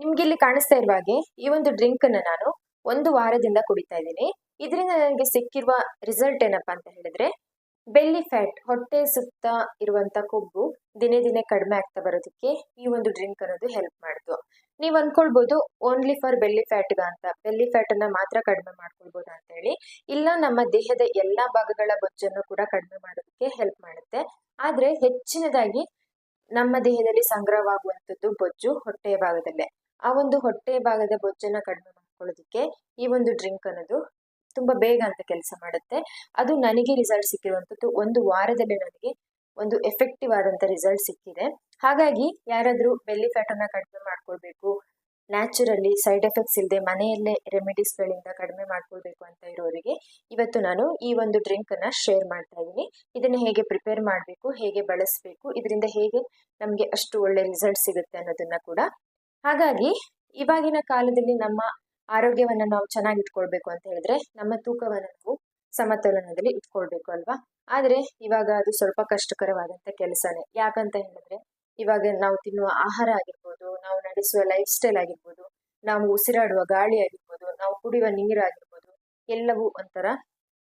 ನಿಮ್ಗೆ ಇಲ್ಲಿ ಕಾಣಿಸ್ತಾ ಇರುವ ಹಾಗೆ ಈ ಒಂದು ಡ್ರಿಂಕ್ ಅನ್ನ ನಾನು ಒಂದು ವಾರದಿಂದ ಕುಡಿತಾ ಇದ್ದೀನಿ. ಇದರಿಂದ ನನಗೆ ಸಿಕ್ಕಿರುವ ರಿಸಲ್ಟ್ ಏನಪ್ಪಾ ಅಂತ ಹೇಳಿದ್ರೆ ಬೆಲ್ಲಿ ಫ್ಯಾಟ್ ಹೊಟ್ಟೆ ಸುತ್ತ ಇರುವಂತ ಕೊಬ್ಬು ದಿನೇ ದಿನೇ ಕಡಿಮೆ ಆಗ್ತಾ ಬರೋದಕ್ಕೆ ಈ ಒಂದು ಡ್ರಿಂಕ್ ಅನ್ನೋದು ಹೆಲ್ಪ್ ಮಾಡ್ತು ನೀವು ಅನ್ಕೊಳ್ಬಹುದು ಓನ್ಲಿ ಫಾರ್ ಬೆಲ್ಲಿ ಫ್ಯಾಟ್ಗ ಅಂತ. ಬೆಲ್ಲಿ ಫ್ಯಾಟ್ ಅನ್ನ ಮಾತ್ರ ಕಡಿಮೆ ಮಾಡ್ಕೊಳ್ಬಹುದು ಅಂತ ಹೇಳಿ, ಇಲ್ಲ ನಮ್ಮ ದೇಹದ ಎಲ್ಲಾ ಭಾಗಗಳ ಬೊಜ್ಜನ್ನು ಕೂಡ ಕಡಿಮೆ ಮಾಡೋದಕ್ಕೆ ಹೆಲ್ಪ್ ಮಾಡುತ್ತೆ. ಆದ್ರೆ ಹೆಚ್ಚಿನದಾಗಿ ನಮ್ಮ ದೇಹದಲ್ಲಿ ಸಂಗ್ರಹವಾಗುವಂಥದ್ದು ಬೊಜ್ಜು ಹೊಟ್ಟೆಯ ಭಾಗದಲ್ಲೇ. ಆ ಒಂದು ಹೊಟ್ಟೆ ಭಾಗದ ಬೊಜ್ಜನ್ನ ಕಡಿಮೆ ಮಾಡ್ಕೊಳ್ಳೋದಕ್ಕೆ ಈ ಒಂದು ಡ್ರಿಂಕ್ ಅನ್ನೋದು ತುಂಬಾ ಬೇಗ ಅಂತ ಕೆಲಸ ಮಾಡುತ್ತೆ. ಅದು ನನಗೆ ರಿಸಲ್ಟ್ ಸಿಕ್ಕಿರುವಂಥದ್ದು ಒಂದು ವಾರದಲ್ಲಿ ನನಗೆ ಒಂದು ಎಫೆಕ್ಟಿವ್ ಆದಂಥ ರಿಸಲ್ಟ್ ಸಿಕ್ಕಿದೆ. ಹಾಗಾಗಿ ಯಾರಾದರೂ ಬೆಲ್ಲಿ ಫ್ಯಾಟನ್ನು ಕಡಿಮೆ ಮಾಡ್ಕೊಳ್ಬೇಕು ನ್ಯಾಚುರಲಿ ಸೈಡ್ ಎಫೆಕ್ಟ್ಸ್ ಇಲ್ಲದೆ ಮನೆಯಲ್ಲೇ ರೆಮಿಡೀಸ್ಗಳಿಂದ ಕಡಿಮೆ ಮಾಡ್ಕೊಳ್ಬೇಕು ಅಂತ ಇರೋರಿಗೆ ಇವತ್ತು ನಾನು ಈ ಒಂದು ಡ್ರಿಂಕನ್ನು ಶೇರ್ ಮಾಡ್ತಾ ಇದ್ದೀನಿ. ಇದನ್ನ ಹೇಗೆ ಪ್ರಿಪೇರ್ ಮಾಡಬೇಕು, ಹೇಗೆ ಬಳಸಬೇಕು, ಇದರಿಂದ ಹೇಗೆ ನಮಗೆ ಅಷ್ಟು ಒಳ್ಳೆ ರಿಸಲ್ಟ್ ಸಿಗುತ್ತೆ ಅನ್ನೋದನ್ನ ಕೂಡ ಹಾಗಾಗಿ ಇವಾಗಿನ ಕಾಲದಲ್ಲಿ ನಮ್ಮ ಆರೋಗ್ಯವನ್ನು ನಾವು ಚೆನ್ನಾಗಿ ಇಟ್ಕೊಳ್ಬೇಕು ಅಂತ ಹೇಳಿದ್ರೆ ನಮ್ಮ ತೂಕವನ್ನು ನಾವು ಸಮತೋಲನದಲ್ಲಿ ಇಟ್ಕೊಳ್ಬೇಕು ಅಲ್ವಾ? ಆದರೆ ಇವಾಗ ಅದು ಸ್ವಲ್ಪ ಕಷ್ಟಕರವಾದಂತ ಕೆಲಸನೇ. ಯಾಕಂತ ಹೇಳಿದ್ರೆ ಇವಾಗ ನಾವು ತಿನ್ನುವ ಆಹಾರ ಆಗಿರ್ಬೋದು, ನಾವು ನಡೆಸುವ ಲೈಫ್ ಸ್ಟೈಲ್ ಆಗಿರ್ಬೋದು, ನಾವು ಉಸಿರಾಡುವ ಗಾಳಿ ಆಗಿರ್ಬೋದು, ನಾವು ಕುಡಿಯುವ ನೀರು ಆಗಿರ್ಬೋದು, ಎಲ್ಲವೂ ಒಂಥರ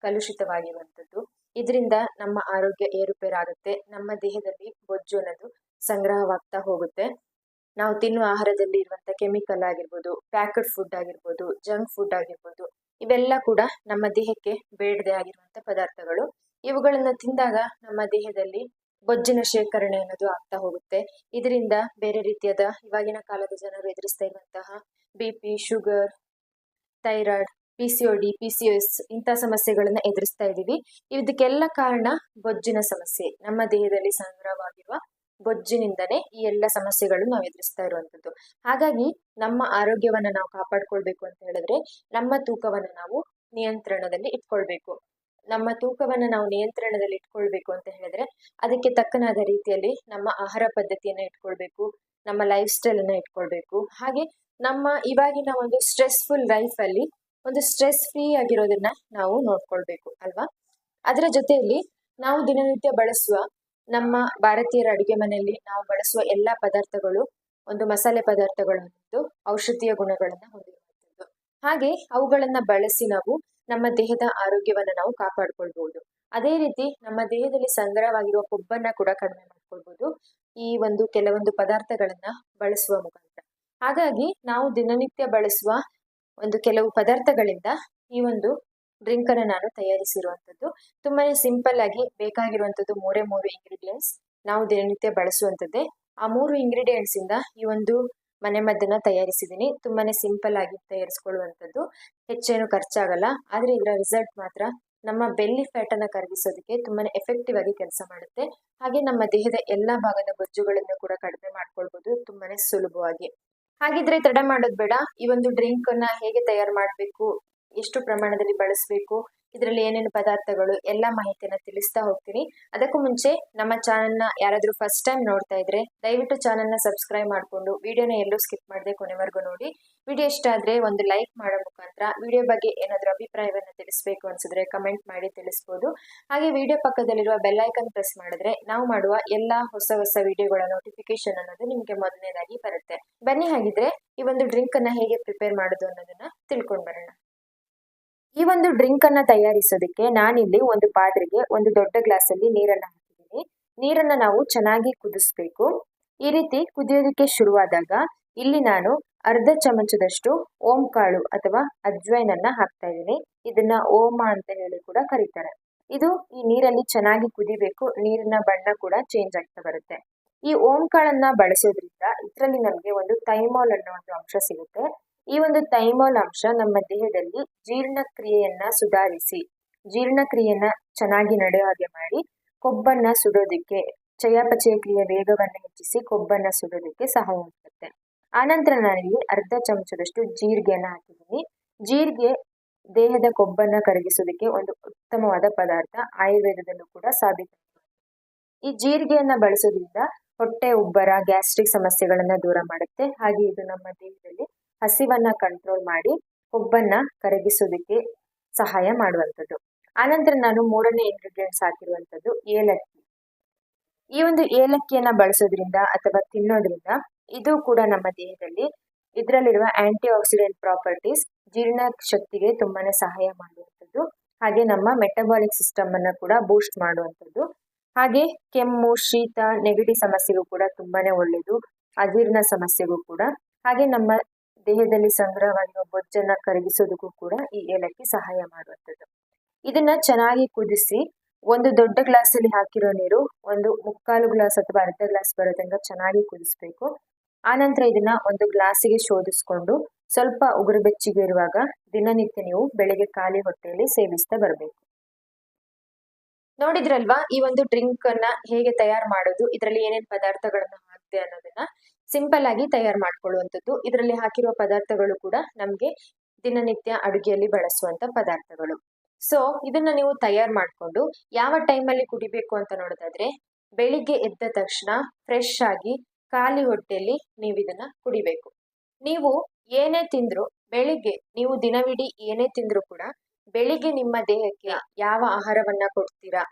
ಕಲುಷಿತವಾಗಿರುವಂಥದ್ದು. ಇದರಿಂದ ನಮ್ಮ ಆರೋಗ್ಯ ಏರುಪೇರಾಗುತ್ತೆ, ನಮ್ಮ ದೇಹದಲ್ಲಿ ಬೊಜ್ಜು ಅನ್ನೋದು ಸಂಗ್ರಹವಾಗ್ತಾ ಹೋಗುತ್ತೆ. ನಾವು ತಿನ್ನುವ ಆಹಾರದಲ್ಲಿ ಇರುವಂತ ಕೆಮಿಕಲ್ ಆಗಿರ್ಬೋದು ಪ್ಯಾಕೆಟ್ ಫುಡ್ ಆಗಿರ್ಬೋದು ಜಂಕ್ ಫುಡ್ ಆಗಿರ್ಬೋದು, ಇವೆಲ್ಲ ಕೂಡ ನಮ್ಮ ದೇಹಕ್ಕೆ ಬೇಡದೆ ಆಗಿರುವಂತ ಪದಾರ್ಥಗಳು. ಇವುಗಳನ್ನ ತಿಂದಾಗ ನಮ್ಮ ದೇಹದಲ್ಲಿ ಬೊಜ್ಜಿನ ಶೇಖರಣೆ ಅನ್ನೋದು ಆಗ್ತಾ ಹೋಗುತ್ತೆ. ಇದರಿಂದ ಬೇರೆ ರೀತಿಯಾದ ಇವಾಗಿನ ಕಾಲದ ಜನರು ಎದುರಿಸ್ತಾ ಇರುವಂತಹ B P sugar thyroid P C O D P C S ಇಂಥ ಸಮಸ್ಯೆಗಳನ್ನ ಎದುರಿಸ್ತಾ ಇದ್ದೀವಿ. ಇದಕ್ಕೆಲ್ಲ ಕಾರಣ ಬೊಜ್ಜಿನ ಸಮಸ್ಯೆ. ನಮ್ಮ ದೇಹದಲ್ಲಿ ಸಂಗ್ರಹವಾಗಿರುವ ಬೊಜ್ಜಿನಿಂದನೇ ಈ ಎಲ್ಲ ಸಮಸ್ಯೆಗಳು ನಾವು ಎದುರಿಸ್ತಾ ಇರುವಂತದ್ದು ಹಾಗಾಗಿ ನಮ್ಮ ಆರೋಗ್ಯವನ್ನು ನಾವು ಕಾಪಾಡ್ಕೊಳ್ಬೇಕು ಅಂತ ಹೇಳಿದ್ರೆ ನಮ್ಮ ತೂಕವನ್ನು ನಾವು ನಿಯಂತ್ರಣದಲ್ಲಿ ಇಟ್ಕೊಳ್ಬೇಕು. ನಮ್ಮ ತೂಕವನ್ನು ನಾವು ನಿಯಂತ್ರಣದಲ್ಲಿ ಇಟ್ಕೊಳ್ಬೇಕು ಅಂತ ಹೇಳಿದ್ರೆ ಅದಕ್ಕೆ ತಕ್ಕನಾದ ರೀತಿಯಲ್ಲಿ ನಮ್ಮ ಆಹಾರ ಪದ್ಧತಿಯನ್ನ ಇಟ್ಕೊಳ್ಬೇಕು, ನಮ್ಮ ಲೈಫ್ ಸ್ಟೈಲ್ ಅನ್ನ ಇಟ್ಕೊಳ್ಬೇಕು. ಹಾಗೆ ನಮ್ಮ ಇವಾಗಿನ ಒಂದು ಸ್ಟ್ರೆಸ್ಫುಲ್ ಲೈಫ್ ಅಲ್ಲಿ ಒಂದು ಸ್ಟ್ರೆಸ್ ಫ್ರೀ ಆಗಿರೋದನ್ನ ನಾವು ನೋಡ್ಕೊಳ್ಬೇಕು ಅಲ್ವಾ? ಅದರ ಜೊತೆಯಲ್ಲಿ ನಾವು ದಿನನಿತ್ಯ ಬಳಸುವ ನಮ್ಮ ಭಾರತೀಯರ ಅಡುಗೆ ಮನೆಯಲ್ಲಿ ನಾವು ಬಳಸುವ ಎಲ್ಲ ಪದಾರ್ಥಗಳು ಒಂದು ಮಸಾಲೆ ಪದಾರ್ಥಗಳಾಗಿದ್ದು ಔಷಧೀಯ ಗುಣಗಳನ್ನು ಹೊಂದಿರುವಂಥದ್ದು. ಹಾಗೆ ಅವುಗಳನ್ನು ಬಳಸಿ ನಾವು ನಮ್ಮ ದೇಹದ ಆರೋಗ್ಯವನ್ನು ನಾವು ಕಾಪಾಡ್ಕೊಳ್ಬಹುದು. ಅದೇ ರೀತಿ ನಮ್ಮ ದೇಹದಲ್ಲಿ ಸಂಗ್ರಹವಾಗಿರುವ ಕೊಬ್ಬನ್ನ ಕೂಡ ಕಡಿಮೆ ಮಾಡ್ಕೊಳ್ಬಹುದು. ಈ ಒಂದು ಕೆಲವೊಂದು ಪದಾರ್ಥಗಳನ್ನ ಬಳಸುವ ಮುಖಾಂತರ. ಹಾಗಾಗಿ ನಾವು ದಿನನಿತ್ಯ ಬಳಸುವ ಒಂದು ಕೆಲವು ಪದಾರ್ಥಗಳಿಂದ ಈ ಒಂದು ಡ್ರಿಂಕ್ ಅನ್ನು ನಾನು ತಯಾರಿಸಿರುವಂಥದ್ದು. ತುಂಬಾನೇ ಸಿಂಪಲ್ ಆಗಿ ಬೇಕಾಗಿರುವಂಥದ್ದು ಮೂರೇ ಮೂರು ಇಂಗ್ರೀಡಿಯೆಂಟ್ಸ್ ನಾವು ದಿನನಿತ್ಯ ಬಳಸುವಂಥದ್ದೇ. ಆ ಮೂರು ಇಂಗ್ರೀಡಿಯೆಂಟ್ಸ್ ಇಂದ ಈ ಒಂದು ಮನೆ ಮದ್ದನ್ನ ತಯಾರಿಸಿದ್ದೀನಿ. ತುಂಬಾನೇ ಸಿಂಪಲ್ ಆಗಿ ತಯಾರಿಸ್ಕೊಳ್ಳುವಂಥದ್ದು. ಹೆಚ್ಚೇನು ಖರ್ಚಾಗಲ್ಲ. ಆದ್ರೆ ಇದರ ರಿಸಲ್ಟ್ ಮಾತ್ರ ನಮ್ಮ ಬೆಲ್ಲಿ ಫ್ಯಾಟ್ ಅನ್ನ ಕರಗಿಸೋದಕ್ಕೆ ತುಂಬಾನೇ ಎಫೆಕ್ಟಿವ್ ಆಗಿ ಕೆಲಸ ಮಾಡುತ್ತೆ. ಹಾಗೆ ನಮ್ಮ ದೇಹದ ಎಲ್ಲಾ ಭಾಗದ ಬೊಜ್ಜುಗಳನ್ನು ಕೂಡ ಕಡಿಮೆ ಮಾಡ್ಕೊಳ್ಬೋದು ತುಂಬಾನೇ ಸುಲಭವಾಗಿ. ಹಾಗಿದ್ರೆ ತಡ ಮಾಡೋದು ಬೇಡ. ಈ ಒಂದು ಡ್ರಿಂಕ್ ಅನ್ನ ಹೇಗೆ ತಯಾರು ಮಾಡಬೇಕು? ಎಷ್ಟು ಪ್ರಮಾಣದಲ್ಲಿ ಬಳಸಬೇಕು, ಇದರಲ್ಲಿ ಏನೇನು ಪದಾರ್ಥಗಳು, ಎಲ್ಲ ಮಾಹಿತಿಯನ್ನು ತಿಳಿಸ್ತಾ ಹೋಗ್ತೀನಿ. ಅದಕ್ಕೂ ಮುಂಚೆ ನಮ್ಮ ಚಾನಲ್ನ ಯಾರಾದರೂ ಫಸ್ಟ್ ಟೈಮ್ ನೋಡ್ತಾ ಇದ್ರೆ, ದಯವಿಟ್ಟು ಚಾನಲ್ನ ಸಬ್ಸ್ಕ್ರೈಬ್ ಮಾಡಿಕೊಂಡು ವಿಡಿಯೋನ ಎಲ್ಲೂ ಸ್ಕಿಪ್ ಮಾಡದೆ ಕೊನೆವರೆಗೂ ನೋಡಿ. ವಿಡಿಯೋ ಇಷ್ಟ ಆದರೆ ಒಂದು ಲೈಕ್ ಮಾಡೋ ಮುಖಾಂತರ ವಿಡಿಯೋ ಬಗ್ಗೆ ಏನಾದರೂ ಅಭಿಪ್ರಾಯವನ್ನು ತಿಳಿಸ್ಬೇಕು ಅನ್ಸಿದ್ರೆ ಕಮೆಂಟ್ ಮಾಡಿ ತಿಳಿಸ್ಬೋದು. ಹಾಗೆ ವಿಡಿಯೋ ಪಕ್ಕದಲ್ಲಿರುವ ಬೆಲ್ ಐಕನ್ ಪ್ರೆಸ್ ಮಾಡಿದ್ರೆ ನಾವು ಮಾಡುವ ಎಲ್ಲ ಹೊಸ ಹೊಸ ವಿಡಿಯೋಗಳ ನೋಟಿಫಿಕೇಶನ್ ಅನ್ನೋದು ನಿಮಗೆ ಮೊದಲನೇದಾಗಿ ಬರುತ್ತೆ. ಬನ್ನಿ ಹಾಗಿದ್ರೆ ಈ ಒಂದು ಡ್ರಿಂಕ್ ಅನ್ನ ಹೇಗೆ ಪ್ರಿಪೇರ್ ಮಾಡೋದು ಅನ್ನೋದನ್ನು ತಿಳ್ಕೊಂಡು ಬರೋಣ. ಈ ಒಂದು ಡ್ರಿಂಕ್ ಅನ್ನ ತಯಾರಿಸೋದಕ್ಕೆ ನಾನಿಲ್ಲಿ ಒಂದು ಪಾತ್ರೆಗೆ ಒಂದು ದೊಡ್ಡ ಗ್ಲಾಸ್ ಅಲ್ಲಿ ನೀರನ್ನ ಹಾಕಿದ್ದೀನಿ. ನೀರನ್ನ ನಾವು ಚೆನ್ನಾಗಿ ಕುದಿಸ್ಬೇಕು. ಈ ರೀತಿ ಕುದಿಯೋದಕ್ಕೆ ಶುರುವಾದಾಗ ಇಲ್ಲಿ ನಾನು ಅರ್ಧ ಚಮಚದಷ್ಟು ಓಂ ಕಾಳು ಅಥವಾ ಅಜ್ವೈನ್ ಅನ್ನ ಹಾಕ್ತಾ ಇದ್ದೀನಿ. ಇದನ್ನ ಓಮ ಅಂತ ಹೇಳಿ ಕೂಡ ಕರೀತಾರೆ. ಇದು ಈ ನೀರಲ್ಲಿ ಚೆನ್ನಾಗಿ ಕುದಿಬೇಕು. ನೀರಿನ ಬಣ್ಣ ಕೂಡ ಚೇಂಜ್ ಆಗ್ತಾ ಬರುತ್ತೆ. ಈ ಓಂ ಕಾಳನ್ನ ಬಳಸೋದ್ರಿಂದ ಇದರಲ್ಲಿ ನಮಗೆ ಒಂದು ಥೈಮಾಲ್ ಅನ್ನೋ ಒಂದು ಅಂಶ ಸಿಗುತ್ತೆ. ಈ ಒಂದು ಥೈಮಾಲ್ ಅಂಶ ನಮ್ಮ ದೇಹದಲ್ಲಿ ಜೀರ್ಣಕ್ರಿಯೆಯನ್ನ ಸುಧಾರಿಸಿ, ಜೀರ್ಣಕ್ರಿಯೆಯನ್ನ ಚೆನ್ನಾಗಿ ನಡೆಯೋ ಹಾಗೆ ಮಾಡಿ, ಕೊಬ್ಬನ್ನ ಸುಡೋದಕ್ಕೆ, ಚಯಾಪಚಯ ಕ್ರಿಯೆ ವೇಗವನ್ನು ಹೆಚ್ಚಿಸಿ ಕೊಬ್ಬನ್ನ ಸುಡೋದಕ್ಕೆ ಸಹಾಯ ಮಾಡುತ್ತೆ ಆನಂತರ ನಾನಿಲ್ಲಿ ಅರ್ಧ ಚಮಚದಷ್ಟು ಜೀರಿಗೆಯನ್ನ ಹಾಕಿದ್ದೀನಿ. ಜೀರಿಗೆ ದೇಹದ ಕೊಬ್ಬನ್ನ ಕರಗಿಸೋದಕ್ಕೆ ಒಂದು ಉತ್ತಮವಾದ ಪದಾರ್ಥ ಆಯುರ್ವೇದದಲ್ಲೂ ಕೂಡ ಸಾಬೀತು ಈ ಜೀರಿಗೆಯನ್ನ ಬಳಸೋದ್ರಿಂದ ಹೊಟ್ಟೆ ಉಬ್ಬರ, ಗ್ಯಾಸ್ಟ್ರಿಕ್ ಸಮಸ್ಯೆಗಳನ್ನ ದೂರ ಮಾಡುತ್ತೆ. ಹಾಗೆ ಇದು ನಮ್ಮ ದೇಹದಲ್ಲಿ ಹಸಿವನ್ನ ಕಂಟ್ರೋಲ್ ಮಾಡಿ ಕೊಬ್ಬನ್ನ ಕರಗಿಸೋದಕ್ಕೆ ಸಹಾಯ ಮಾಡುವಂಥದ್ದು. ಆನಂತರ ನಾನು ಮೂರನೇ ಇಂಗ್ರೀಡಿಯೆಂಟ್ಸ್ ಹಾಕಿರುವಂಥದ್ದು ಏಲಕ್ಕಿ. ಈ ಒಂದು ಏಲಕ್ಕಿಯನ್ನ ಬಳಸೋದ್ರಿಂದ ಅಥವಾ ತಿನ್ನೋದ್ರಿಂದ ಇದು ಕೂಡ ನಮ್ಮ ದೇಹದಲ್ಲಿ ಇದರಲ್ಲಿರುವ ಆಂಟಿ ಆಕ್ಸಿಡೆಂಟ್ ಪ್ರಾಪರ್ಟೀಸ್ ಜೀರ್ಣ ಶಕ್ತಿಗೆ ತುಂಬಾನೇ ಸಹಾಯ ಮಾಡುವಂಥದ್ದು. ಹಾಗೆ ನಮ್ಮ ಮೆಟಬಾಲಿಕ್ ಸಿಸ್ಟಮ್ ಅನ್ನ ಕೂಡ ಬೂಸ್ಟ್ ಮಾಡುವಂಥದ್ದು. ಹಾಗೆ ಕೆಮ್ಮು, ಶೀತ, ನೆಗಡಿ ಸಮಸ್ಯೆಗೂ ಕೂಡ ತುಂಬಾನೇ ಒಳ್ಳೆಯದು ಅಜೀರ್ಣ ಸಮಸ್ಯೆಗೂ ಕೂಡ. ಹಾಗೆ ನಮ್ಮ ದೇಹದಲ್ಲಿ ಸಂಗ್ರಹವಾಗಿರುವ ಬೊಜ್ಜನ್ನ ಕರಗಿಸೋದಕ್ಕೂ ಕೂಡ ಈ ಏಲಕ್ಕಿ ಸಹಾಯ ಮಾಡುವಂಥದ್ದು. ಇದನ್ನ ಚೆನ್ನಾಗಿ ಕುದಿಸಿ ಒಂದು ದೊಡ್ಡ ಗ್ಲಾಸ್ ಅಲ್ಲಿ ಹಾಕಿರೋ ನೀರು ಒಂದು ಮುಕ್ಕಾಲು ಗ್ಲಾಸ್ ಅಥವಾ ಅರ್ಧ ಗ್ಲಾಸ್ ಬರೋ ತನಕ ಚೆನ್ನಾಗಿ ಕುದಿಸ್ಬೇಕು. ಆನಂತರ ಇದನ್ನ ಒಂದು ಗ್ಲಾಸಿಗೆ ಶೋಧಿಸ್ಕೊಂಡು ಸ್ವಲ್ಪ ಉಗುರು ಬೆಚ್ಚಗೆ ಇರುವಾಗ ದಿನನಿತ್ಯ ನೀವು ಬೆಳಿಗ್ಗೆ ಖಾಲಿ ಹೊಟ್ಟೆಯಲ್ಲಿ ಸೇವಿಸ್ತಾ ಬರಬೇಕು. ನೋಡಿದ್ರಲ್ವಾ ಈ ಒಂದು ಡ್ರಿಂಕ್ ಅನ್ನ ಹೇಗೆ ತಯಾರು ಮಾಡೋದು, ಇದರಲ್ಲಿ ಏನೇನು ಪದಾರ್ಥಗಳನ್ನ ಹಾಕ್ತೆ ಅನ್ನೋದನ್ನ? ಸಿಂಪಲ್ ಆಗಿ ತಯಾರು ಮಾಡ್ಕೊಳ್ಳುವಂಥದ್ದು. ಇದರಲ್ಲಿ ಹಾಕಿರುವ ಪದಾರ್ಥಗಳು ಕೂಡ ನಮ್ಗೆ ದಿನನಿತ್ಯ ಅಡುಗೆಯಲ್ಲಿ ಬಳಸುವಂತ ಪದಾರ್ಥಗಳು. ಸೊ ಇದನ್ನ ನೀವು ತಯಾರು ಮಾಡಿಕೊಂಡು ಯಾವ ಟೈಮಲ್ಲಿ ಕುಡಿಬೇಕು ಅಂತ ನೋಡೋದಾದ್ರೆ ಬೆಳಿಗ್ಗೆ ಎದ್ದ ತಕ್ಷಣ ಫ್ರೆಶ್ ಆಗಿ ಖಾಲಿ ಹೊಟ್ಟೆಯಲ್ಲಿ ನೀವು ಇದನ್ನ ಕುಡಿಬೇಕು. ನೀವು ಏನೇ ತಿಂದ್ರು ಬೆಳಿಗ್ಗೆ ನೀವು ದಿನವಿಡೀ ಏನೇ ತಿಂದ್ರು ಕೂಡ ಬೆಳಿಗ್ಗೆ ನಿಮ್ಮ ದೇಹಕ್ಕೆ ಯಾವ ಆಹಾರವನ್ನ ಕೊಡ್ತೀರಾ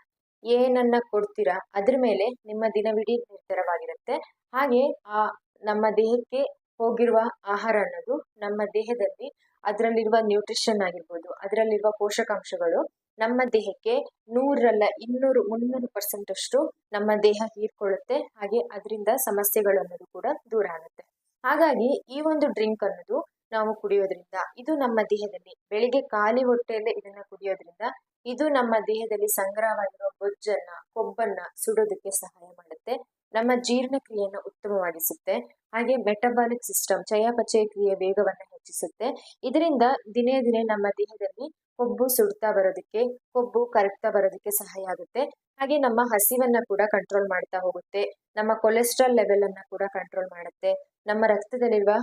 ಏನನ್ನ ಕೊಡ್ತೀರಾ ಅದ್ರ ಮೇಲೆ ನಿಮ್ಮ ದಿನವಿಡೀ ನಿರ್ಧಾರವಾಗಿರುತ್ತೆ. ಹಾಗೆ ಆ ನಮ್ಮ ದೇಹಕ್ಕೆ ಹೋಗಿರುವ ಆಹಾರ ಅನ್ನೋದು ನಮ್ಮ ದೇಹದಲ್ಲಿ ಅದರಲ್ಲಿರುವ ನ್ಯೂಟ್ರಿಷನ್ ಆಗಿರ್ಬೋದು, ಅದರಲ್ಲಿರುವ ಪೋಷಕಾಂಶಗಳು ನಮ್ಮ ದೇಹಕ್ಕೆ ನೂರಲ್ಲ ಇನ್ನೂರು, ಮುನ್ನೂರು ಪರ್ಸೆಂಟ್ ಅಷ್ಟು ನಮ್ಮ ದೇಹ ಹೀರ್ಕೊಳ್ಳುತ್ತೆ. ಹಾಗೆ ಅದರಿಂದ ಸಮಸ್ಯೆಗಳು ಅನ್ನೋದು ಕೂಡ ದೂರ ಆಗುತ್ತೆ. ಹಾಗಾಗಿ ಈ ಒಂದು ಡ್ರಿಂಕ್ ಅನ್ನೋದು ನಾವು ಕುಡಿಯೋದ್ರಿಂದ, ಇದು ನಮ್ಮ ದೇಹದಲ್ಲಿ ಬೆಳಿಗ್ಗೆ ಖಾಲಿ ಹೊಟ್ಟೆಯಲ್ಲೇ ಇದನ್ನ ಕುಡಿಯೋದ್ರಿಂದ ಇದು ನಮ್ಮ ದೇಹದಲ್ಲಿ ಸಂಗ್ರಹವಾಗಿರುವ ಬೊಜ್ಜನ್ನ ಕೊಬ್ಬನ್ನ ಸುಡೋದಕ್ಕೆ ಸಹಾಯ ಮಾಡುತ್ತೆ. ನಮ್ಮ ಜೀರ್ಣಕ್ರಿಯೆಯನ್ನು ಉತ್ತಮವಾಗಿಸುತ್ತೆ. ಹಾಗೆ ಮೆಟಬಾಲಿಕ್ ಸಿಸ್ಟಮ್, ಚಯಾಪಚಯ ಕ್ರಿಯೆ ವೇಗವನ್ನು ಹೆಚ್ಚಿಸುತ್ತೆ. ಇದರಿಂದ ದಿನೇ ದಿನೇ ನಮ್ಮ ದೇಹದಲ್ಲಿ ಕೊಬ್ಬು ಸುಡ್ತಾ ಬರೋದಕ್ಕೆ, ಕೊಬ್ಬು ಕರಗ್ತಾ ಬರೋದಕ್ಕೆ ಸಹಾಯ ಆಗುತ್ತೆ. ಹಾಗೆ ನಮ್ಮ ಹಸಿವನ್ನ ಕೂಡ ಕಂಟ್ರೋಲ್ ಮಾಡ್ತಾ ಹೋಗುತ್ತೆ. ನಮ್ಮ ಕೊಲೆಸ್ಟ್ರಾಲ್ ಲೆವೆಲ್ ಅನ್ನ ಕೂಡ ಕಂಟ್ರೋಲ್ ಮಾಡುತ್ತೆ. ನಮ್ಮ ರಕ್ತದಲ್ಲಿರುವ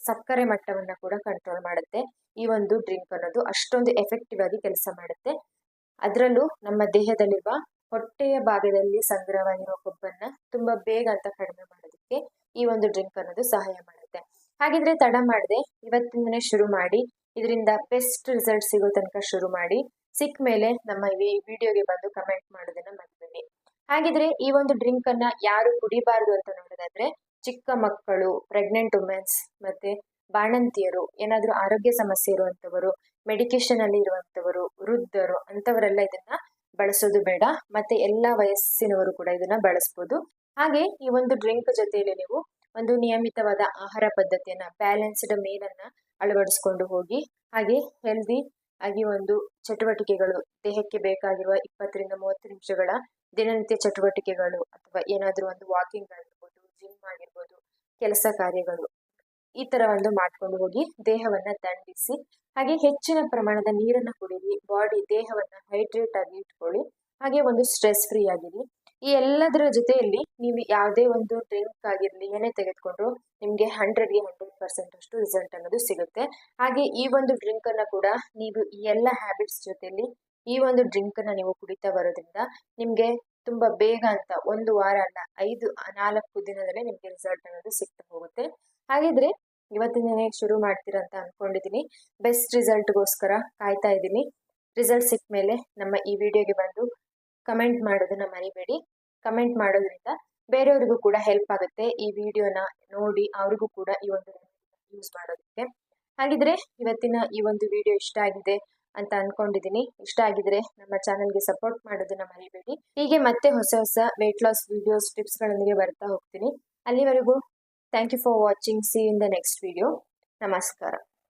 ಸಕ್ಕರೆ ಮಟ್ಟವನ್ನ ಕೂಡ ಕಂಟ್ರೋಲ್ ಮಾಡುತ್ತೆ. ಈ ಒಂದು ಡ್ರಿಂಕ್ ಅನ್ನೋದು ಅಷ್ಟೊಂದು ಎಫೆಕ್ಟಿವ್ ಆಗಿ ಕೆಲಸ ಮಾಡುತ್ತೆ. ಅದರಲ್ಲೂ ನಮ್ಮ ದೇಹದಲ್ಲಿರುವ ಹೊಟ್ಟೆಯ ಭಾಗದಲ್ಲಿ ಸಂಗ್ರಹವಾಗಿರೋ ಕೊಬ್ಬನ್ನ ತುಂಬಾ ಬೇಗ ಅಂತ ಕಡಿಮೆ ಮಾಡೋದಕ್ಕೆ ಈ ಒಂದು ಡ್ರಿಂಕ್ ಅನ್ನೋದು ಸಹಾಯ ಮಾಡುತ್ತೆ. ಹಾಗಿದ್ರೆ ತಡ ಮಾಡದೆ ಇವತ್ತಿಂದನೇ ಶುರು ಮಾಡಿ, ಇದರಿಂದ ಬೆಸ್ಟ್ ರಿಸಲ್ಟ್ ಸಿಗೋ ತನಕ ಶುರು ಮಾಡಿ ಸಿಕ್ಕ ಮೇಲೆ ನಮ್ಮ ಈ ವಿಡಿಯೋಗೆ ಬಂದು ಕಮೆಂಟ್ ಮಾಡೋದನ್ನ ಮರಿಬೇಡಿ ಹಾಗಿದ್ರೆ ಈ ಒಂದು ಡ್ರಿಂಕ್ ಅನ್ನ ಯಾರು ಕುಡಿಬಾರದು ಅಂತ ನೋಡೋದಾದ್ರೆ ಚಿಕ್ಕ ಮಕ್ಕಳು ಪ್ರೆಗ್ನೆಂಟ್ ವುಮೆನ್ಸ್ ಮತ್ತೆ ಬಾಣಂತಿಯರು, ಏನಾದರೂ ಆರೋಗ್ಯ ಸಮಸ್ಯೆ ಇರುವಂತವರು ಮೆಡಿಕೇಶನ್ ಅಲ್ಲಿ ಇರುವಂತವರು, ವೃದ್ಧರು ಅಂತವರೆಲ್ಲ ಇದನ್ನ ಬಳಸೋದು ಬೇಡ. ಮತ್ತೆ ಎಲ್ಲ ವಯಸ್ಸಿನವರು ಕೂಡ ಇದನ್ನ ಬಳಸ್ಬೋದು. ಹಾಗೆ ಈ ಒಂದು ಡ್ರಿಂಕ್ ಜೊತೆಯಲ್ಲಿ ನೀವು ಒಂದು ನಿಯಮಿತವಾದ ಆಹಾರ ಪದ್ಧತಿಯನ್ನ ಬ್ಯಾಲೆನ್ಸ್ಡ್ ಮೇಲನ್ನ ಅಳವಡಿಸ್ಕೊಂಡು ಹೋಗಿ, ಹಾಗೆ ಹೆಲ್ದಿ ಆಗಿ ಒಂದು ಚಟುವಟಿಕೆಗಳು, ದೇಹಕ್ಕೆ ಬೇಕಾಗಿರುವ ಇಪ್ಪತ್ತರಿಂದ ಮೂವತ್ತು ನಿಮಿಷಗಳ ದಿನನಿತ್ಯ ಚಟುವಟಿಕೆಗಳು, ಅಥವಾ ಏನಾದರೂ ಒಂದು ವಾಕಿಂಗ್ ಆಗಿರ್ಬೋದು ಜಿಮ್ ಆಗಿರ್ಬೋದು, ಕೆಲಸ ಕಾರ್ಯಗಳು ಈ ತರ ಒಂದು ಮಾಡ್ಕೊಂಡು ಹೋಗಿ ದೇಹವನ್ನ ದಂಡಿಸಿ, ಹಾಗೆ ಹೆಚ್ಚಿನ ಪ್ರಮಾಣದ ನೀರನ್ನ ಕುಡೀರಿ ಬಾಡಿ ದೇಹವನ್ನ ಹೈಡ್ರೇಟ್ ಆಗಿ ಇಟ್ಕೊಳ್ಳಿ, ಹಾಗೆ ಒಂದು ಸ್ಟ್ರೆಸ್ ಫ್ರೀ ಆಗಿರಿ. ಈ ಎಲ್ಲದರ ಜೊತೆಯಲ್ಲಿ ನೀವು ಯಾವುದೇ ಒಂದು ಡ್ರಿಂಕ್ ಆಗಿರಲಿ, ಏನೇ ತೆಗೆದುಕೊಂಡ್ರು ನಿಮಗೆ ಹಂಡ್ರೆಡ್ಗೆ ಹಂಡ್ರೆಡ್ ಪರ್ಸೆಂಟ್ ಅಷ್ಟು ರಿಸಲ್ಟ್ ಅನ್ನೋದು ಸಿಗುತ್ತೆ. ಹಾಗೆ ಈ ಒಂದು ಡ್ರಿಂಕ್ ಅನ್ನ ಕೂಡ ನೀವು ಈ ಎಲ್ಲ ಹ್ಯಾಬಿಟ್ಸ್ ಜೊತೆಯಲ್ಲಿ ಈ ಒಂದು ಡ್ರಿಂಕ್ ಅನ್ನ ನೀವು ಕುಡಿತಾ ಬರೋದ್ರಿಂದ ನಿಮಗೆ ತುಂಬಾ ಬೇಗ ಅಂತ ಒಂದು ವಾರ ಅಲ್ಲ, ಐದು ನಾಲ್ಕು ದಿನದಲ್ಲೇ ನಿಮಗೆ ರಿಸಲ್ಟ್ ಅನ್ನೋದು ಸಿಗ್ತಾ ಹೋಗುತ್ತೆ. ಹಾಗಿದ್ರೆ ಇವತ್ತಿನ ಶುರು ಮಾಡ್ತೀರಾ ಅಂತ ಅನ್ಕೊಂಡಿದ್ದೀನಿ ಬೆಸ್ಟ್ ರಿಸಲ್ಟ್ಗೋಸ್ಕರ ಕಾಯ್ತಾ ಇದ್ದೀನಿ ರಿಸಲ್ಟ್ ಸಿಕ್ಕ ಮೇಲೆ ನಮ್ಮ ಈ ವಿಡಿಯೋಗೆ ಬಂದು ಕಮೆಂಟ್ ಮಾಡೋದನ್ನ ಮರಿಬೇಡಿ. ಕಮೆಂಟ್ ಮಾಡೋದ್ರಿಂದ ಬೇರೆಯವರಿಗೂ ಕೂಡ ಹೆಲ್ಪ್ ಆಗುತ್ತೆ. ಈ ವಿಡಿಯೋನ ನೋಡಿ ಅವ್ರಿಗೂ ಕೂಡ ಈ ಒಂದು ಯೂಸ್ ಮಾಡೋದಕ್ಕೆ. ಹಾಗಿದ್ರೆ ಇವತ್ತಿನ ಈ ಒಂದು ವಿಡಿಯೋ ಇಷ್ಟ ಆಗಿದೆ ಅಂತ ಅನ್ಕೊಂಡಿದ್ದೀನಿ ಇಷ್ಟ ಆಗಿದ್ರೆ ನಮ್ಮ ಚಾನಲ್ಗೆ ಸಪೋರ್ಟ್ ಮಾಡೋದನ್ನ ಮರಿಬೇಡಿ. ಹೀಗೆ ಮತ್ತೆ ಹೊಸ ಹೊಸ ವೆಯ್ಟ್ ಲಾಸ್ ವಿಡಿಯೋಸ್ ಟಿಪ್ಸ್ಗಳೊಂದಿಗೆ ಬರ್ತಾ ಹೋಗ್ತೀನಿ. ಅಲ್ಲಿವರೆಗೂ Thank you for watching. See you in the next video. Namaskara.